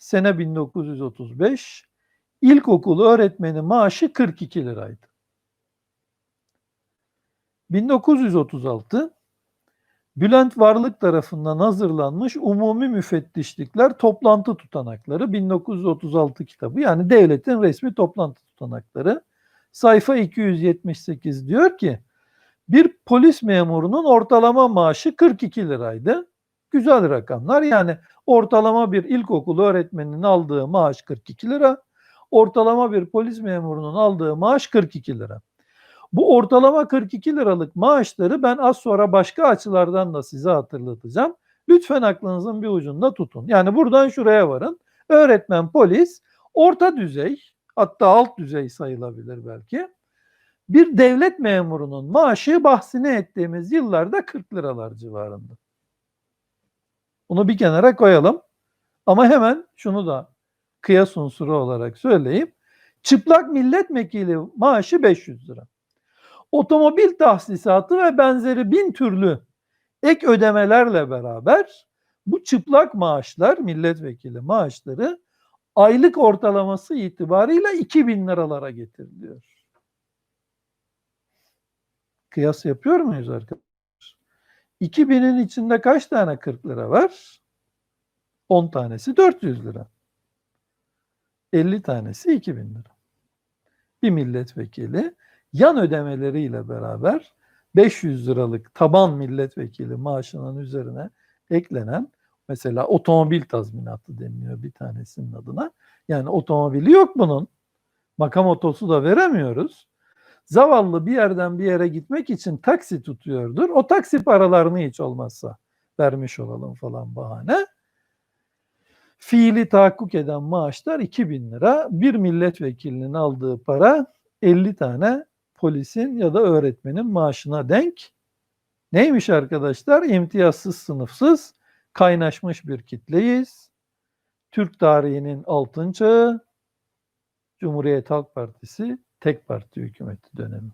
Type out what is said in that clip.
Sene 1935. İlkokul öğretmeni maaşı 42 liraydı. 1936 Bülent Varlık tarafından hazırlanmış Umumi Müfettişlikler Toplantı Tutanakları 1936 kitabı yani devletin resmi toplantı tutanakları sayfa 278 diyor ki bir polis memurunun ortalama maaşı 42 liraydı. Güzel rakamlar yani ortalama bir ilkokul öğretmeninin aldığı maaş 42 lira, ortalama bir polis memurunun aldığı maaş 42 lira. Bu ortalama 42 liralık maaşları ben az sonra başka açılardan da size hatırlatacağım. Lütfen aklınızın bir ucunda tutun. Yani buradan şuraya varın. Öğretmen, polis, orta düzey hatta alt düzey sayılabilir belki. Bir devlet memurunun maaşı bahsini ettiğimiz yıllarda 40 liralar civarında. Bunu bir kenara koyalım. Ama hemen şunu da kıyas unsuru olarak söyleyeyim. Çıplak milletvekili maaşı 500 lira otomobil tahsisatı ve benzeri bin türlü ek ödemelerle beraber bu çıplak maaşlar, milletvekili maaşları aylık ortalaması itibarıyla 2000 liralara getiriliyor. Kıyas yapıyor muyuz arkadaşlar? 2000'in içinde kaç tane 40 lira var? 10 tanesi 400 lira. 50 tanesi 2000 lira. Bir milletvekili yan ödemeleriyle beraber 500 liralık taban milletvekili maaşının üzerine eklenen mesela otomobil tazminatı deniliyor bir tanesinin adına. Yani otomobili yok bunun. Makam otosu da veremiyoruz. Zavallı bir yerden bir yere gitmek için taksi tutuyordur. O taksi paralarını hiç olmazsa vermiş olalım falan bahane. Fiili tahakkuk eden maaşlar 2000 lira. Bir milletvekilinin aldığı para 50 tane polisin ya da öğretmenin maaşına denk. Neymiş arkadaşlar? İmtiyazsız, sınıfsız, kaynaşmış bir kitleyiz. Türk tarihinin altın çağı, Cumhuriyet Halk Partisi tek parti hükümeti dönemi.